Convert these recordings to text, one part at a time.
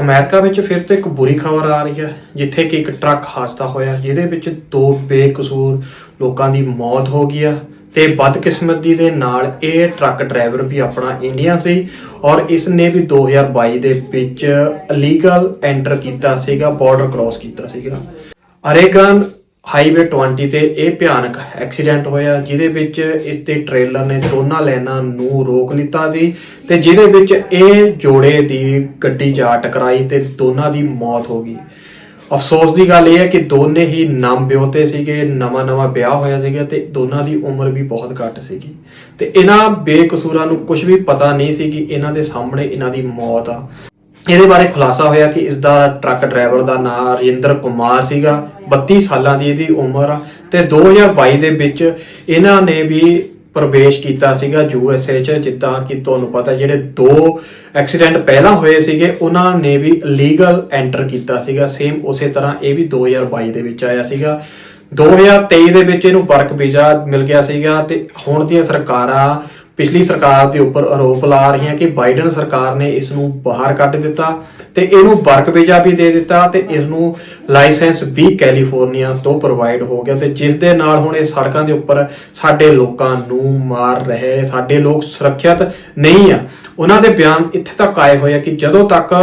America ਵਿੱਚ ਫਿਰ ਤੋਂ ਇੱਕ ਬੁਰੀ ਖਬਰ ਆ ਰਹੀ ਹੈ, ਜਿੱਥੇ ਕਿ ਇੱਕ ਟਰੱਕ ਹਾਦਸਾ ਹੋਇਆ, ਜਿਹਦੇ ਵਿੱਚ ਦੋ ਬੇਕਸੂਰ ਲੋਕਾਂ ਦੀ ਮੌਤ ਹੋ ਗਈ ਆ ਤੇ ਬਦਕਿਸਮਤੀ ਦੇ ਨਾਲ ਇਹ ਟਰੱਕ ਡਰਾਈਵਰ ਵੀ ਆਪਣਾ ਇੰਡੀਅਨ ਸੀ ਔਰ ਇਸ ਨੇ ਵੀ 2022 ਦੇ ਵਿੱਚ ਇਲੀਗਲ ਐਂਟਰ ਕੀਤਾ ਸੀਗਾ ਬਾਰਡਰ ਕ੍ਰਾਸ ਕੀਤਾ ਸੀਗਾ। ਅਰੇਗਨ ਹਾਈਵੇ 20 ਤੇ ਇਹ ਭਿਆਨਕ ਐਕਸੀਡੈਂਟ ਹੋਇਆ, ਜਿਹਦੇ ਵਿੱਚ ਇਸ 'ਤੇ ਟ੍ਰੇਲਰ ਨੇ ਦੋਨਾਂ ਲਾਈਨਾਂ ਨੂੰ ਰੋਕ ਲਿੱਤਾ ਸੀ ਤੇ ਜਿਹਦੇ ਵਿੱਚ ਇਹ ਜੋੜੇ ਦੀ ਗੱਡੀ ਜਾ ਟਕਰਾਈ ਤੇ ਦੋਨਾਂ ਦੀ ਮੌਤ ਹੋ ਗਈ। ਅਫਸੋਸ ਦੀ ਗੱਲ ਇਹ ਹੈ ਕਿ ਦੋਨੇ ਹੀ ਨਮ ਵਿਆਹੁਤੇ ਸੀਗੇ, ਨਵਾਂ ਨਵਾਂ ਵਿਆਹ ਹੋਇਆ ਸੀਗਾ ਤੇ ਦੋਨਾਂ ਦੀ ਉਮਰ ਵੀ ਬਹੁਤ ਘੱਟ ਸੀਗੀ। ਤੇ ਇਹਨਾਂ ਬੇਕਸੂਰਾਂ ਨੂੰ ਕੁਝ ਵੀ ਪਤਾ ਨਹੀਂ ਸੀ ਕਿ ਇਹਨਾਂ ਦੇ ਸਾਹਮਣੇ ਇਹਨਾਂ ਦੀ ਮੌਤ ਆ। ਇਹਦੇ ਬਾਰੇ ਖੁਲਾਸਾ ਹੋਇਆ ਕਿ ਇਸ ਦਾ ਟਰੱਕ ਡਰਾਈਵਰ ਦਾ ਨਾਮ ਰਜਿੰਦਰ ਕੁਮਾਰ ਸੀਗਾ 32 ਸਾਲਾਂ ਦੀ ਇਹਦੀ ਉਮਰ ਆ ਤੇ 2022 ਦੇ ਵਿੱਚ ਇਹਨਾਂ ਨੇ ਵੀ ਪ੍ਰਵੇਸ਼ ਕੀਤਾ ਸੀਗਾ ਯੂ ਐੱਸ ਏ ਚ, ਜਿੱਦਾਂ ਕਿ ਤੁਹਾਨੂੰ ਪਤਾ ਜਿਹੜੇ ਦੋ ਐਕਸੀਡੈਂਟ ਪਹਿਲਾਂ ਹੋਏ ਸੀਗੇ, ਉਹਨਾਂ ਨੇ ਵੀ ਲੀਗਲ ਐਂਟਰ ਕੀਤਾ ਸੀਗਾ। ਸੇਮ ਉਸੇ ਤਰ੍ਹਾਂ ਇਹ ਵੀ 2022 ਦੇ ਵਿੱਚ ਆਇਆ ਸੀਗਾ। 2023 ਦੇ ਵਿੱਚ ਇਹਨੂੰ ਵਰਕ ਵੀਜ਼ਾ ਮਿਲ ਗਿਆ ਸੀਗਾ ਤੇ ਹੁਣ ਦੀਆਂ ਸਰਕਾਰਾਂ ਪਿਛਲੀ ਸਰਕਾਰ ਦੇ ਉੱਪਰ ਆਰੋਪ ਲਾ ਰਹੀਆਂ ਕਿ ਬਾਈਡਨ ਸਰਕਾਰ ਨੇ ਇਸ ਨੂੰ ਬਾਹਰ ਕੱਢ ਦਿੱਤਾ ਤੇ ਇਹਨੂੰ ਵਰਕ ਵੀਜ਼ਾ ਵੀ ਦੇ ਦਿੱਤਾ ਤੇ ਇਸ ਨੂੰ ਲਾਇਸੈਂਸ ਵੀ ਕੈਲੀਫੋਰਨੀਆ ਤੋਂ ਪ੍ਰੋਵਾਈਡ ਹੋ ਗਿਆ ਤੇ ਜਿਸ ਦੇ ਨਾਲ ਹੁਣ ਇਹ ਸੜਕਾਂ ਦੇ ਉੱਪਰ ਸਾਡੇ ਲੋਕਾਂ ਨੂੰ ਮਾਰ ਰਹੇ, ਸਾਡੇ ਲੋਕ ਸੁਰੱਖਿਅਤ ਨਹੀਂ ਆ। ਉਹਨਾਂ ਦੇ ਬਿਆਨ ਇੱਥੇ ਤੱਕ ਆਏ ਹੋਏ ਆ ਕਿ ਜਦੋਂ ਤੱਕ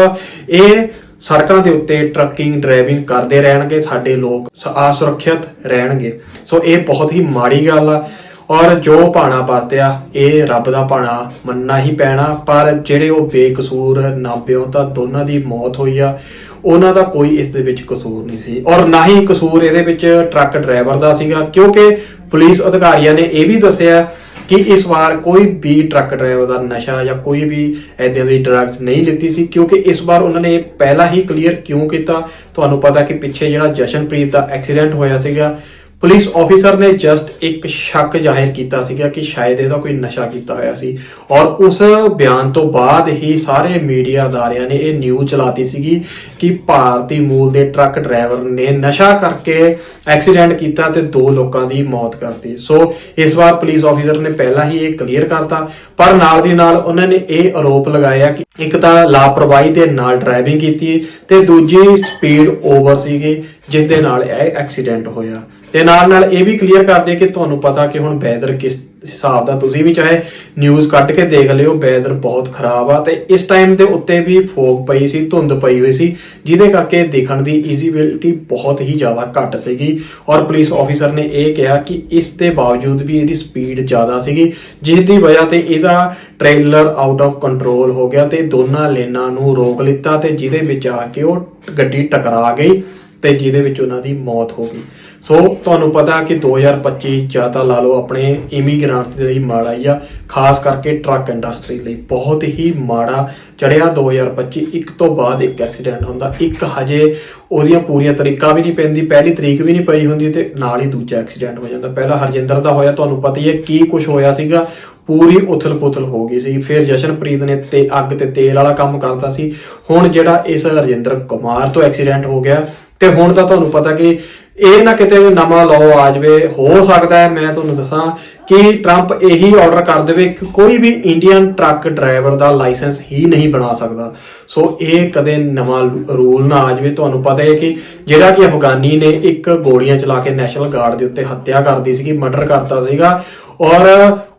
ਇਹ ਸੜਕਾਂ ਦੇ ਉੱਤੇ ਟਰੱਕਿੰਗ, ਡਰਾਈਵਿੰਗ ਕਰਦੇ ਰਹਿਣਗੇ, ਸਾਡੇ ਲੋਕ ਅਸੁਰੱਖਿਅਤ ਰਹਿਣਗੇ। ਸੋ ਇਹ ਬਹੁਤ ਹੀ ਮਾੜੀ ਗੱਲ ਆ। ਔਰ ਜੋ ਭਾਣਾ ਵਰਤਿਆ ਇਹ ਰੱਬ ਦਾ ਭਾਣਾ ਮੰਨਣਾ ਹੀ ਪੈਣਾ। ਪਰ ਜਿਹੜੇ ਉਹ ਬੇਕਸੂਰ ਨਾਬਿਓ ਤਾਂ ਦੋਨਾਂ ਦੀ ਮੌਤ ਹੋਈ ਆ। ਉਹਨਾਂ ਦਾ ਕੋਈ ਇਸ ਦੇ ਵਿੱਚ ਕਸੂਰ ਨਹੀਂ ਸੀ। ਔਰ ਨਾ ਹੀ ਕਸੂਰ ਇਹਦੇ ਵਿੱਚ ਟਰੱਕ ਡਰਾਈਵਰ ਦਾ ਸੀਗਾ, ਕਿਉਂਕਿ ਪੁਲਿਸ ਅਧਿਕਾਰੀਆਂ ਨੇ ਇਹ ਵੀ ਦੱਸਿਆ ਕਿ ਇਸ ਵਾਰ ਕੋਈ ਵੀ ਟਰੱਕ ਡਰਾਈਵਰ ਦਾ ਨਸ਼ਾ ਜਾਂ ਕੋਈ ਵੀ ਐਦਾਂ ਦੀ ਡਰੱਗਸ ਨਹੀਂ ਲਿੱਤੀ ਸੀ, ਕਿਉਂਕਿ ਇਸ ਵਾਰ ਉਹਨਾਂ ਨੇ ਪਹਿਲਾਂ ਹੀ ਕਲੀਅਰ ਕਿਉਂ ਕੀਤਾ? ਤੁਹਾਨੂੰ ਪਤਾ ਕਿ ਪਿੱਛੇ ਜਿਹੜਾ ਜਸ਼ਨਪ੍ਰੀਤ ਦਾ ਐਕਸੀਡੈਂਟ ਹੋਇਆ ਸੀਗਾ ਪੁਲਿਸ ਆਫੀਸਰ ਨੇ ਜਸਟ ਇੱਕ ਸ਼ੱਕ ਜ਼ਾਹਿਰ ਕੀਤਾ ਸੀਗਾ ਕਿ ਸ਼ਾਇਦ ਇਹਦਾ ਕੋਈ ਨਸ਼ਾ ਕੀਤਾ ਹੋਇਆ ਸੀ। ਔਰ ਉਸ ਬਿਆਨ ਤੋਂ ਬਾਅਦ ਹੀ ਸਾਰੇ ਮੀਡੀਆ ਅਦਾਰਿਆਂ ਨੇ ਇਹ ਨਿਊਜ਼ ਚਲਾਤੀ ਸੀਗੀ ਕਿ ਭਾਰਤੀ ਮੂਲ ਦੇ ਟਰੱਕ ਡਰਾਈਵਰ ਨੇ ਨਸ਼ਾ ਕਰਕੇ ਐਕਸੀਡੈਂਟ ਕੀਤਾ ਤੇ ਦੋ ਲੋਕਾਂ ਦੀ ਮੌਤ ਕਰਤੀ। ਸੋ ਇਸ ਵਾਰ ਪੁਲਿਸ ਆਫੀਸਰ ਨੇ ਪਹਿਲਾਂ ਹੀ ਇਹ ਕਲੀਅਰ ਕਰਤਾ, ਪਰ ਨਾਲ ਦੀ ਨਾਲ ਉਹਨਾਂ ਨੇ ਇਹ ਆਰੋਪ ਲਗਾਇਆ ਕਿ ਇੱਕ ਤਾਂ ਲਾਪਰਵਾਹੀ ਦੇ ਨਾਲ ਡਰਾਈਵਿੰਗ ਕੀਤੀ ਤੇ ਦੂਜੀ ਸਪੀਡ ਓਵਰ ਸੀਗੀ, ਜਿਸ ਦੇ ਨਾਲ ਇਹ ਐਕਸੀਡੈਂਟ ਹੋਇਆ। ਤੇ ਨਾਲ ਨਾਲ ਨਾਲ ਇਹ ਵੀ ਕਲੀਅਰ ਕਰਦੇ ਕਿ ਤੁਹਾਨੂੰ ਪਤਾ ਕਿ ਹੁਣ ਵੈਦਰ ਕਿਸ ਹਿਸਾਬ ਦਾ, ਤੁਸੀਂ ਵੀ ਚਾਹੇ ਨਿਊਜ਼ ਕੱਢ ਕੇ ਦੇਖ ਲਿਓ ਵੈਦਰ ਬਹੁਤ ਖਰਾਬ ਆ ਤੇ ਇਸ ਟਾਈਮ ਦੇ ਉੱਤੇ ਵੀ ਫੋਗ ਪਈ ਸੀ, ਧੁੰਦ ਪਈ ਹੋਈ ਸੀ, ਜਿਹਦੇ ਕਰਕੇ ਦੇਖਣ ਦੀ ਈਜ਼ੀਬਿਲਟੀ ਬਹੁਤ ਹੀ ਜ਼ਿਆਦਾ ਘੱਟ ਸੀਗੀ ਔਰ ਪੁਲਿਸ ਆਫੀਸਰ ਨੇ ਇਹ ਕਿਹਾ ਕਿ ਇਸ ਦੇ ਬਾਵਜੂਦ ਵੀ ਇਹਦੀ ਸਪੀਡ ਜ਼ਿਆਦਾ ਸੀਗੀ, ਜਿਸ ਦੀ ਵਜ੍ਹਾ ਤੇ ਇਹਦਾ ਟ੍ਰੇਲਰ ਆਊਟ ਆਫ ਕੰਟਰੋਲ ਹੋ ਗਿਆ ਤੇ ਦੋਨਾਂ ਲੇਨਾਂ ਨੂੰ ਰੋਕ ਲਿੱਤਾ ਤੇ ਜਿਹਦੇ ਵਿੱਚ ਆ ਕੇ ਉਹ ਗੱਡੀ ਟਕਰਾ ਗਈ ਤੇ ਜਿਹਦੇ ਵਿੱਚ ਉਹਨਾਂ ਦੀ ਮੌਤ ਹੋ ਗਈ। ਸੋ ਤੁਹਾਨੂੰ ਪਤਾ ਕਿ 2025 ਜਾਂ ਤਾਂ ਲਾ ਲਓ ਆਪਣੇ ਇਮੀਗ੍ਰੈਂਟਸ ਦੇ ਲਈ ਮਾੜਾ ਹੀ ਆ, ਖਾਸ ਕਰਕੇ ਟਰੱਕ ਇੰਡਸਟਰੀ ਲਈ ਬਹੁਤ ਹੀ ਮਾੜਾ ਚੜਿਆ 2025 ਇੱਕ ਤੋਂ ਬਾਅਦ ਇੱਕ ਐਕਸੀਡੈਂਟ ਹੁੰਦਾ, ਇੱਕ ਹਜੇ ਉਹਦੀਆਂ ਪੂਰੀਆਂ ਤਰੀਕਾ ਵੀ ਨਹੀਂ ਪੈਂਦੀ, ਪਹਿਲੀ ਤਰੀਕ ਵੀ ਨਹੀਂ ਪਈ ਹੁੰਦੀ ਤੇ ਨਾਲ ਹੀ ਦੂਜਾ ਐਕਸੀਡੈਂਟ ਹੋ ਜਾਂਦਾ। ਪਹਿਲਾ ਹਰਜਿੰਦਰ ਦਾ ਹੋਇਆ, ਤੁਹਾਨੂੰ ਪਤਾ ਹੀ ਹੈ ਕੀ ਕੁਝ ਹੋਇਆ ਸੀਗਾ, ਪੂਰੀ ਉਥਲ-ਪੁਥਲ ਹੋ ਗਈ ਸੀ। ਫਿਰ ਜਸ਼ਨਪ੍ਰੀਤ ਨੇ ਤੇ ਅੱਗ ਤੇ ਤੇਲ ਵਾਲਾ ਕੰਮ ਕਰਤਾ ਸੀ। ਹੁਣ ਜਿਹੜਾ ਇਸ ਰਜਿੰਦਰ ਕੁਮਾਰ ਤੋਂ ਐਕਸੀਡੈਂਟ ਹੋ ਗਿਆ, ਤੇ ਹੁਣ ਤਾਂ ਤੁਹਾਨੂੰ ਪਤਾ ਕਿ ਇਹ ਨਾ ਕਿਤੇ ਨਵਾਂ ਲਾਅ ਆ ਜਾਵੇ। ਹੋ ਸਕਦਾ ਹੈ, ਮੈਂ ਤੁਹਾਨੂੰ ਦੱਸਾਂ ਕਿ ਟਰੰਪ ਇਹੀ ਆਰਡਰ ਕਰ ਦੇਵੇ ਕਿ ਕੋਈ ਵੀ ਇੰਡੀਅਨ ਟਰੱਕ ਡਰਾਈਵਰ ਦਾ ਲਾਇਸੈਂਸ ਹੀ ਨਹੀਂ ਬਣਾ ਸਕਦਾ। ਸੋ ਇਹ ਕਦੇ ਨਵਾਂ ਰੂਲ ਨਾ ਆ ਜਾਵੇ। ਤੁਹਾਨੂੰ ਪਤਾ ਹੈ ਕਿ ਜਿਹੜਾ ਕਿ ਅਫਗਾਨੀ ਨੇ ਇੱਕ ਗੋਲੀਆਂ ਚਲਾ ਕੇ ਨੈਸ਼ਨਲ ਗਾਰਡ ਦੇ ਉੱਤੇ ਹੱਤਿਆ ਕਰਦੀ ਸੀਗੀ ਮਰਡਰ ਕਰਤਾ ਸੀਗਾ। ਔਰ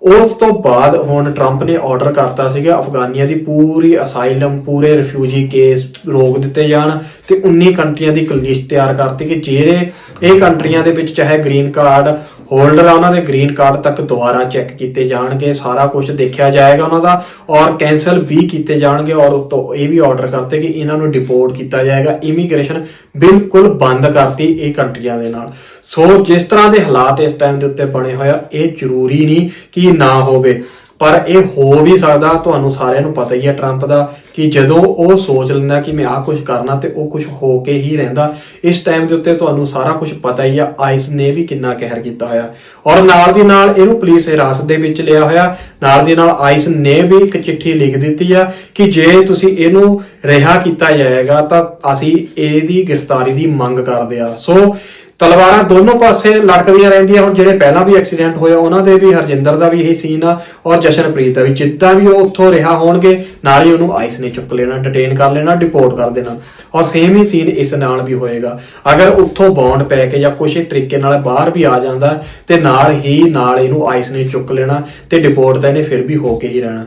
ਉਸ ਤੋਂ ਬਾਅਦ ਹੁਣ ਟਰੰਪ ਨੇ ਆਰਡਰ ਕਰਤਾ ਸੀਗਾ ਅਫਗਾਨੀਆਂ ਦੀ ਪੂਰੀ ਅਸਾਈਲਮ ਪੂਰੇ ਰਿਫਿਊਜੀ ਕੇਸ ਰੋਕ ਦਿੱਤੇ ਜਾਣ ਤੇ 19 ਕੰਟਰੀਆਂ ਦੀ ਇੱਕ ਲਿਸਟ ਤਿਆਰ ਕਰਤੀ ਕਿ ਜਿਹੜੇ ਇਹ ਕੰਟਰੀਆਂ ਦੇ ਵਿੱਚ ਚਾਹੇ ਗ੍ਰੀਨ ਕਾਰਡ ਹੋਲਡਰ ਆ ਉਹਨਾਂ ਦੇ ਗ੍ਰੀਨ ਕਾਰਡ ਤੱਕ ਦੁਬਾਰਾ ਚੈੱਕ ਕੀਤੇ ਜਾਣਗੇ, ਸਾਰਾ ਕੁਝ ਦੇਖਿਆ ਜਾਏਗਾ ਉਹਨਾਂ ਦਾ ਔਰ ਕੈਨਸਲ ਵੀ ਕੀਤੇ ਜਾਣਗੇ ਔਰ ਉਸ ਤੋਂ ਇਹ ਵੀ ਆਰਡਰ ਕਰਤੇ ਕਿ ਇਹਨਾਂ ਨੂੰ ਡਿਪੋਰਟ ਕੀਤਾ ਜਾਏਗਾ। ਇਮੀਗ੍ਰੇਸ਼ਨ ਬਿਲਕੁਲ ਬੰਦ ਕਰਤੀ ਇਹ ਕੰਟਰੀਆਂ ਦੇ ਨਾਲ। ਸੋ ਜਿਸ ਤਰ੍ਹਾਂ ਦੇ ਹਾਲਾਤ ਇਸ ਟਾਈਮ ਦੇ ਉੱਤੇ ਬਣੇ ਹੋਇਆ ਇਹ ਜ਼ਰੂਰੀ ਨਹੀਂ ਕਿ ਨਾ ਹੋਵੇ। ਪਰ ਇਹ ਹੋ ਵੀ ਸਕਦਾ, ਤੁਹਾਨੂੰ ਸਾਰਿਆਂ ਨੂੰ ਪਤਾ ਹੀ ਹੈ ਟਰੰਪ ਦਾ, ਕਿ ਜਦੋਂ ਉਹ ਸੋਚ ਲੈਂਦਾ ਕਿ ਮੈਂ ਆਹ ਕੁਝ ਕਰਨਾ ਤੇ ਉਹ ਕੁਝ ਹੋ ਕੇ ਹੀ ਰਹਿੰਦਾ, ਇਸ ਟਾਈਮ ਦੇ ਉੱਤੇ ਤੁਹਾਨੂੰ ਸਾਰਾ ਕੁਝ ਪਤਾ ਹੀ ਆ ਆਈਸ ਨੇ ਵੀ ਕਿੰਨਾ ਕਹਿਰ ਕੀਤਾ ਹੋਇਆ। ਔਰ ਨਾਲ ਦੀ ਨਾਲ ਇਹਨੂੰ ਪੁਲਿਸ ਹਿਰਾਸਤ ਦੇ ਵਿੱਚ ਲਿਆ ਹੋਇਆ, ਨਾਲ ਦੀ ਨਾਲ ਆਈਸ ਨੇ ਵੀ ਇੱਕ ਚਿੱਠੀ ਲਿਖ ਦਿੱਤੀ ਆ ਕਿ ਜੇ ਤੁਸੀਂ ਇਹਨੂੰ ਰਿਹਾ ਕੀਤਾ ਜਾਏਗਾ ਤਾਂ ਅਸੀਂ ਇਹਦੀ ਗ੍ਰਿਫਤਾਰੀ ਦੀ ਮੰਗ ਕਰਦੇ ਆ। ਸੋ ਤਲਵਾਰਾਂ ਦੋਨੋਂ ਪਾਸੇ ਲੜਕਦੀਆਂ ਰਹਿੰਦੀਆਂ ਹੁਣ ਜਿਹੜੇ ਪਹਿਲਾਂ ਵੀ ਐਕਸੀਡੈਂਟ ਹੋਇਆ, ਉਹਨਾਂ ਦੇ ਵੀ, ਹਰਜਿੰਦਰ ਦਾ ਵੀ ਇਹੀ ਸੀਨ ਆ ਔਰ ਜਸ਼ਨਪ੍ਰੀਤ ਦਾ ਵੀ ਜਿੱਦਾਂ ਵੀ ਉਹ ਉੱਥੋਂ ਰਿਹਾ ਹੋਣਗੇ, ਨਾਲ ਹੀ ਉਹਨੂੰ ਆਈਸ ਨੇ ਚੁੱਕ ਲੈਣਾ ਡਿਟੇਨ ਕਰ ਲੈਣਾ ਡਿਪੋਰਟ ਕਰ ਦੇਣਾ ਔਰ ਸੇਮ ਹੀ ਸੀਨ ਇਸ ਨਾਲ ਵੀ ਹੋਏਗਾ। ਅਗਰ ਉੱਥੋਂ ਬੌਂਡ ਪੈ ਕੇ ਜਾਂ ਕੁਛ ਤਰੀਕੇ ਨਾਲ ਬਾਹਰ ਵੀ ਆ ਜਾਂਦਾ ਤੇ ਨਾਲ ਹੀ, ਨਾਲ ਇਹਨੂੰ ਆਈਸ ਨੇ ਚੁੱਕ ਲੈਣਾ ਤੇ ਡਿਪੋਰਟ ਤਾਂ ਇਹਨੇ ਫਿਰ ਵੀ ਹੋ ਕੇ ਹੀ ਰਹਿਣਾ।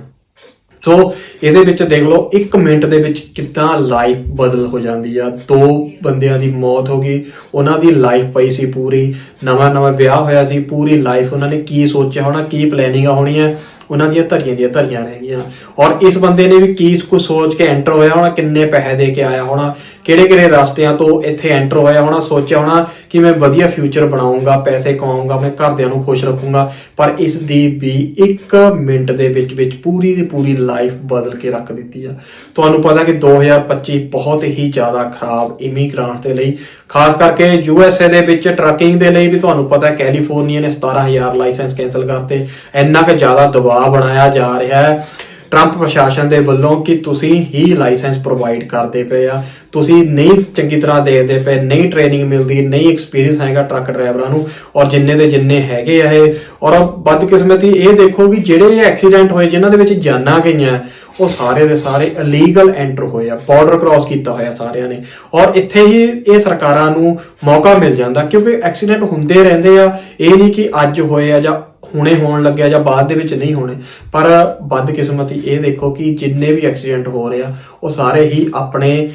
ਸੋ ਇਹਦੇ ਵਿੱਚ ਦੇਖ ਲਓ 1 ਮਿੰਟ ਦੇ ਵਿੱਚ ਕਿੱਦਾਂ ਲਾਈਫ ਬਦਲ ਹੋ ਜਾਂਦੀ ਆ। ਦੋ ਬੰਦਿਆਂ ਦੀ ਮੌਤ ਹੋ ਗਈ, ਉਹਨਾਂ ਦੀ ਲਾਈਫ ਪਈ ਸੀ ਪੂਰੀ ਨਵਾਂ ਨਵਾਂ ਵਿਆਹ ਹੋਇਆ ਸੀ, ਪੂਰੀ ਲਾਈਫ ਉਹਨਾਂ ਨੇ ਕੀ ਸੋਚਿਆ ਹੋਣਾ, ਕੀ ਪਲੈਨਿੰਗਾਂ ਹੋਣੀਆਂ ਉਹਨਾਂ ਦੀਆਂ ਧਰੀਆਂ ਦੀਆਂ ਧਰੀਆਂ ਰਹਿ ਗਈਆਂ। ਔਰ ਇਸ ਬੰਦੇ ਨੇ ਵੀ ਕੀ ਕੁਝ ਸੋਚ ਕੇ ਐਂਟਰ ਹੋਇਆ ਹੋਣਾ, ਕਿੰਨੇ ਪੈਸੇ ਦੇ ਕੇ ਆਇਆ ਹੋਣਾ, ਕਿਹੜੇ ਕਿਹੜੇ ਰਸਤਿਆਂ ਤੋਂ ਇੱਥੇ ਐਂਟਰ ਹੋਇਆ ਹੋਣਾ, ਸੋਚਿਆ ਹੋਣਾ ਕਿ ਮੈਂ ਵਧੀਆ ਫਿਊਚਰ ਬਣਾਉਂਗਾ, ਪੈਸੇ ਕਮਾਉਂਗਾ, ਮੈਂ ਘਰਦਿਆਂ ਨੂੰ ਖੁਸ਼ ਰੱਖੂੰਗਾ। ਪਰ ਇਸ ਦੀ ਵੀ 1 ਮਿੰਟ ਦੇ ਵਿੱਚ ਵਿੱਚ ਪੂਰੀ ਦੀ ਪੂਰੀ ਲਾਈਫ ਬਦਲ ਕੇ ਰੱਖ ਦਿੱਤੀ ਆ। ਤੁਹਾਨੂੰ ਪਤਾ ਕਿ 2025 ਬਹੁਤ ਹੀ ਜ਼ਿਆਦਾ ਖਰਾਬ ਇਮੀਗ੍ਰੈਂਟਸ ਦੇ ਲਈ ਖਾਸ ਕਰਕੇ ਯੂ ਐਸ ਏ ਦੇ ਵਿੱਚ ਟਰੱਕਿੰਗ ਦੇ ਲਈ ਵੀ ਤੁਹਾਨੂੰ ਪਤਾ ਹੈ ਕੈਲੀਫੋਰਨੀਆ ਨੇ 17000 ਲਾਇਸੈਂਸ ਕੈਨਸਲ ਕਰਤੇ। ਇੰਨਾ ਕਿ ਜ਼ਿਆਦਾ ਦਬਾਅ ਬਣਾਇਆ ਜਾ ਰਿਹਾ ਹੈ। ਟਰੰਪ ਪ੍ਰਸ਼ਾਸਨ ਦੇ ਵੱਲੋਂ ਕਿ ਤੁਸੀਂ ਹੀ ਲਾਇਸੈਂਸ ਪ੍ਰੋਵਾਈਡ ਕਰਦੇ ਪਏ ਆ। ਤੁਸੀਂ ਨਹੀਂ ਚੰਗੀ ਤਰ੍ਹਾਂ ਦੇਖਦੇ ਪਏ, ਨਹੀਂ ਟ੍ਰੇਨਿੰਗ ਮਿਲਦੀ, ਨਹੀਂ ਐਕਸਪੀਰੀਅੰਸ ਹੈਗਾ ਟਰੱਕ ਡਰਾਈਵਰਾਂ ਨੂੰ, ਔਰ ਜਿੰਨੇ ਦੇ ਜਿੰਨੇ ਹੈਗੇ ਆ ਇਹ। ਔਰ ਬਦਕਿਸਮਤੀ ਇਹ ਦੇਖੋ ਕਿ ਜਿਹੜੇ ਐਕਸੀਡੈਂਟ ਹੋਏ, ਜਿਨ੍ਹਾਂ ਦੇ ਵਿੱਚ ਜਾਨਾਂ ਗਈਆਂ, ਉਹ ਸਾਰੇ ਦੇ ਸਾਰੇ ਇਲੀਗਲ ਐਂਟਰ ਹੋਏ ਆ ਬਾਰਡਰ ਕ੍ਰਾਸ ਕੀਤਾ ਹੋਇਆ ਸਾਰਿਆਂ ਨੇ। ਔਰ ਇੱਥੇ ਹੀ ਇਹ ਸਰਕਾਰਾਂ ਨੂੰ ਮੌਕਾ ਮਿਲ ਜਾਂਦਾ, ਕਿਉਂਕਿ ਐਕਸੀਡੈਂਟ ਹੁੰਦੇ ਰਹਿੰਦੇ ਆ। ਇਹ ਨਹੀਂ ਕਿ ਅੱਜ ਹੋਏ ਆ ਜਾਂ ਹੁਣੇ ਹੋਣ ਲੱਗਿਆ ਜਾਂ ਬਾਅਦ ਦੇ ਵਿੱਚ ਨਹੀਂ ਹੋਣੇ, ਪਰ ਬਦਕਿਸਮਤੀ ਇਹ ਦੇਖੋ ਕਿ ਜਿੰਨੇ ਵੀ ਐਕਸੀਡੈਂਟ ਹੋ ਰਹੇ ਆ, ਉਹ ਸਾਰੇ ਹੀ ਆਪਣੇ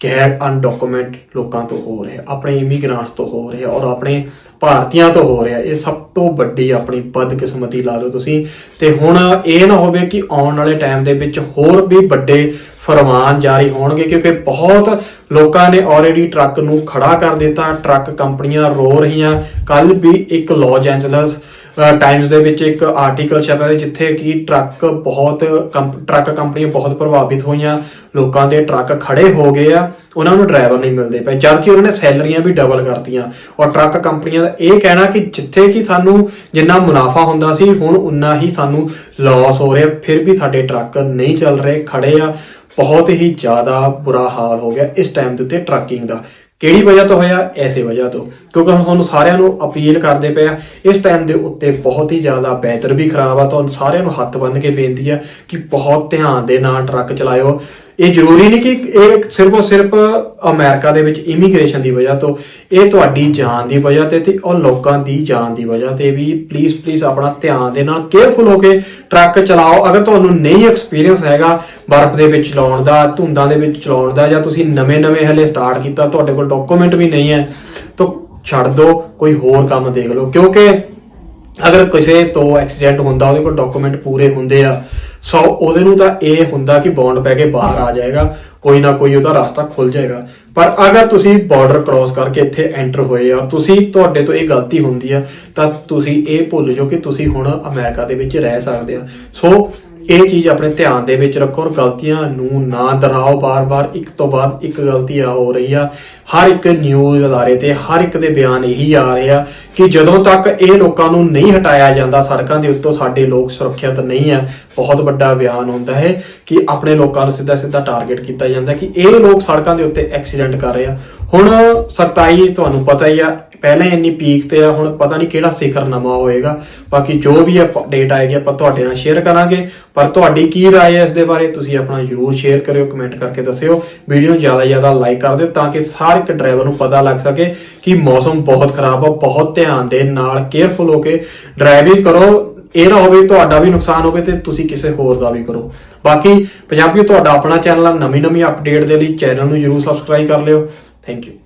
ਗੈਰ ਅਨਡਾਕੂਮੈਂਟ ਲੋਕਾਂ ਤੋਂ ਹੋ ਰਹੇ ਆਪਣੇ ਇਮੀਗ੍ਰੈਂਟਸ ਤੋਂ ਹੋ ਰਹੇ ਆ ਔਰ ਆਪਣੇ ਭਾਰਤੀਆਂ ਤੋਂ ਹੋ ਰਿਹਾ ਇਹ ਸਭ ਤੋਂ ਵੱਡੀ ਆਪਣੀ ਬਦਕਿਸਮਤੀ ਲਾ ਲਓ ਤੁਸੀਂ। ਤੇ ਹੁਣ ਇਹ ਨਾ ਹੋਵੇ ਕਿ ਆਉਣ ਵਾਲੇ ਟਾਈਮ ਦੇ ਵਿੱਚ ਹੋਰ ਵੀ ਵੱਡੇ ਫਰਮਾਨ ਜਾਰੀ ਹੋਣਗੇ, ਕਿਉਂਕਿ ਬਹੁਤ ਲੋਕਾਂ ਨੇ ਆਲਰੇਡੀ ਟਰੱਕ ਨੂੰ ਖੜਾ ਕਰ ਦਿੱਤਾ। ਟਰੱਕ ਕੰਪਨੀਆਂ ਰੋ ਰਹੀਆਂ। ਕੱਲ ਵੀ ਇੱਕ ਲਾਸ ਐਂਜਲਸ ਟਾਈਮਸ ਦੇ ਵਿੱਚ ਇੱਕ ਆਰਟੀਕਲ ਛਪਿਆ ਸੀ ਜਿੱਥੇ ਕਿ ਟਰੱਕ ਬਹੁਤ ਕੰਪ- ਟਰੱਕ ਕੰਪਨੀਆਂ ਬਹੁਤ ਪ੍ਰਭਾਵਿਤ ਹੋਈਆਂ, ਲੋਕਾਂ ਦੇ ਟਰੱਕ ਖੜੇ ਹੋ ਗਏ ਆ, ਉਹਨਾਂ ਨੂੰ ਡਰਾਈਵਰ ਨਹੀਂ ਮਿਲਦੇ ਪਏ ਜਦ ਕਿ ਉਹਨਾਂ ਨੇ ਸੈਲਰੀਆਂ ਵੀ ਡਬਲ ਕਰਤੀਆਂ। ਔਰ ਟਰੱਕ ਕੰਪਨੀਆਂ ਦਾ ਇਹ ਕਹਿਣਾ ਕਿ ਜਿੱਥੇ ਕਿ ਸਾਨੂੰ ਜਿੰਨਾ ਮੁਨਾਫਾ ਹੁੰਦਾ ਸੀ, ਹੁਣ ਉਨਾ ਹੀ ਸਾਨੂੰ ਲਾਸ ਹੋ ਰਿਹਾ, ਫਿਰ ਵੀ ਸਾਡੇ ਟਰੱਕ ਨਹੀਂ ਚੱਲ ਰਹੇ, ਖੜੇ ਆ। ਬਹੁਤ ਹੀ ਜ਼ਿਆਦਾ ਬੁਰਾ ਹਾਲ ਹੋ ਗਿਆ ਇਸ ਟਾਈਮ ਦੇ ਉੱਤੇ ਟਰੱਕਿੰਗ ਦਾ। ਕਿਹੜੀ ਵਜ੍ਹਾ ਤੋਂ ਹੋਇਆ? ਐਸੇ ਵਜ੍ਹਾ ਤੋਂ। ਕਿਉਂਕਿ ਹੁਣ ਤੁਹਾਨੂੰ ਸਾਰਿਆਂ ਨੂੰ ਅਪੀਲ ਕਰਦੇ ਪਏ ਆ। ਇਸ ਟਾਈਮ ਦੇ ਉੱਤੇ ਬਹੁਤ ਹੀ ਜ਼ਿਆਦਾ ਬਿਹਤਰ ਵੀ ਖਰਾਬ ਆ। ਤੁਹਾਨੂੰ ਸਾਰਿਆਂ ਨੂੰ ਹੱਥ ਬੰਨ੍ਹ ਕੇ ਬੇਨਤੀ ਆ ਕਿ ਬਹੁਤ ਧਿਆਨ ਦੇ ਨਾਲ ਟਰੱਕ ਚਲਾਇਓ। ਇਹ ਜ਼ਰੂਰੀ ਨਹੀਂ ਕਿ ਇਹ ਸਿਰਫ ਔਰ ਸਿਰਫ ਅਮਰੀਕਾ ਦੇ ਵਿੱਚ ਇਮੀਗ੍ਰੇਸ਼ਨ ਦੀ ਵਜ੍ਹਾ ਤੋਂ, ਇਹ ਤੁਹਾਡੀ ਜਾਨ ਦੀ ਵਜ੍ਹਾ ਤੇ ਤੇ ਉਹ ਲੋਕਾਂ ਦੀ ਜਾਨ ਦੀ ਵਜ੍ਹਾ ਤੇ ਵੀ ਪਲੀਜ਼ ਪਲੀਜ਼ ਆਪਣਾ ਧਿਆਨ ਦੇ ਨਾਲ ਕੇਅਰਫੁਲ ਹੋ ਕੇ ਟਰੱਕ ਚਲਾਓ। ਅਗਰ ਤੁਹਾਨੂੰ ਨਹੀਂ ਐਕਸਪੀਰੀਅੰਸ ਹੈਗਾ ਬਰਫ਼ ਦੇ ਵਿੱਚ ਚਲਾਉਣ ਦਾ, ਧੁੰਦਾਂ ਦੇ ਵਿੱਚ ਚਲਾਉਣ ਦਾ ਜਾਂ ਤੁਸੀਂ ਨਵੇਂ-ਨਵੇਂ ਹਲੇ ਸਟਾਰਟ ਕੀਤਾ, ਤੁਹਾਡੇ ਕੋਲ ਡਾਕੂਮੈਂਟ ਵੀ ਨਹੀਂ ਹੈ, ਤਾਂ ਛੱਡ ਦਿਓ ਕੋਈ ਹੋਰ ਕੰਮ ਦੇਖ ਲਓ। ਕਿਉਂਕਿ ਅਗਰ ਕਿਸੇ ਤੋਂ ਐਕਸੀਡੈਂਟ ਹੁੰਦਾ, ਉਹਦੇ ਕੋਲ ਡਾਕੂਮੈਂਟ ਪੂਰੇ ਹੁੰਦੇ ਆ। ਸੋ ਉਹਦੇ ਨੂੰ ਤਾਂ ਇਹ ਹੁੰਦਾ ਕਿ ਬੌਂਡ ਪੈ ਕੇ ਬਾਹਰ ਆ ਜਾਏਗਾ, ਕੋਈ ਨਾ ਕੋਈ ਉਹਦਾ ਰਸਤਾ ਖੁੱਲ ਜਾਏਗਾ। ਪਰ ਅਗਰ ਤੁਸੀਂ ਬਾਰਡਰ ਕ੍ਰਾਸ ਕਰਕੇ ਇੱਥੇ ਐਂਟਰ ਹੋਏ ਆ, ਤੁਸੀਂ, ਤੁਹਾਡੇ ਤੋਂ ਇਹ ਗਲਤੀ ਹੁੰਦੀ ਆ, ਤਾਂ ਤੁਸੀਂ ਇਹ ਭੁੱਲ ਜਾਓ ਕਿ ਤੁਸੀਂ ਹੁਣ ਅਮਰੀਕਾ ਦੇ ਵਿੱਚ ਰਹਿ ਸਕਦੇ ਆ। ਸੋ ਇਹ ਚੀਜ਼ ਆਪਣੇ ਧਿਆਨ ਦੇ ਵਿੱਚ ਰੱਖੋ ਔਰ ਗਲਤੀਆਂ ਨੂੰ ਨਾ ਦੁਹਰਾਓ। ਬਾਰ-ਬਾਰ ਇੱਕ ਤੋਂ ਬਾਅਦ ਇੱਕ ਗਲਤੀ ਆ ਹੋ ਰਹੀ ਆ। ਹਰ ਇੱਕ ਨਿਊਜ਼ ਅਦਾਰੇ ਤੇ ਹਰ ਇੱਕ ਦੇ ਬਿਆਨ ਇਹੀ ਆ ਰਹੇ ਆ ਕਿ ਜਦੋਂ ਤੱਕ ਇਹ ਲੋਕਾਂ ਨੂੰ ਨਹੀਂ ਹਟਾਇਆ ਜਾਂਦਾ, ਸੜਕਾਂ ਦੇ ਉੱਤੋਂ ਸਾਡੇ ਲੋਕ ਸੁਰੱਖਿਅਤ ਨਹੀਂ ਆ, ਬਹੁਤ ਵੱਡਾ ਬਿਆਨ ਹੁੰਦਾ ਹੈ ਕਿ ਆਪਣੇ ਲੋਕਾਂ ਨੂੰ ਸਿੱਧਾ ਸਿੱਧਾ ਟਾਰਗੇਟ ਕੀਤਾ ਜਾਂਦਾ ਕਿ ਇਹ ਲੋਕ ਸੜਕਾਂ ਦੇ ਉੱਤੇ ਐਕਸੀਡੈਂਟ ਕਰ ਰਹੇ ਆ। ਹੁਣ ਸਖਤਾਈ ਤੁਹਾਨੂੰ ਪਤਾ ਹੀ ਆ, ਪਹਿਲਾਂ ਇੰਨੀ ਪੀਕ ਤੇ ਆ, ਹੁਣ ਪਤਾ ਨਹੀਂ ਕਿਹੜਾ ਸਿਖਰ ਨਵਾਂ ਹੋਏਗਾ। ਬਾਕੀ ਜੋ ਵੀ ਅਪਡੇਟ ਆਏਗੀ, ਆਪਾਂ ਤੁਹਾਡੇ ਨਾਲ ਸ਼ੇਅਰ ਕਰਾਂਗੇ। ਪਰ ਤੁਹਾਡੀ ਕੀ رائے ਹੈ ਇਸ ਦੇ ਬਾਰੇ ਤੁਸੀਂ ਆਪਣਾ ਜਰੂਰ ਸ਼ੇਅਰ ਕਰਿਓ ਕਮੈਂਟ ਕਰਕੇ ਦੱਸਿਓ ਵੀਡੀਓ ਨੂੰ ਜ਼ਿਆਦਾ ਜ਼ਿਆਦਾ ਲਾਈਕ ਕਰ ਦਿਓ ਤਾਂ ਕਿ ਹਰ ਇੱਕ ਡਰਾਈਵਰ ਨੂੰ ਪਤਾ ਲੱਗ ਸਕੇ ਕਿ ਮੌਸਮ ਬਹੁਤ ਖਰਾਬ ਆ ਬਹੁਤ ਧਿਆਨ ਦੇ ਨਾਲ ਕੇਅਰਫੁਲ ਹੋ ਕੇ ਡਰਾਈਵਿੰਗ ਕਰੋ ਇਹ ਨਾ ਹੋਵੇ ਤੁਹਾਡਾ ਵੀ ਨੁਕਸਾਨ ਹੋਵੇ ਤੇ ਤੁਸੀਂ ਕਿਸੇ ਹੋਰ ਦਾ ਵੀ ਕਰੋ ਬਾਕੀ ਪੰਜਾਬੀ ਤੁਹਾਡਾ ਆਪਣਾ ਚੈਨਲ ਆ ਨਵੀਂ ਨਵੀਂ ਅਪਡੇਟ ਦੇ ਲਈ ਚੈਨਲ ਨੂੰ ਜਰੂਰ ਸਬਸਕ੍ਰਾਈਬ ਕਰ ਲਿਓ ਥੈਂਕ ਯੂ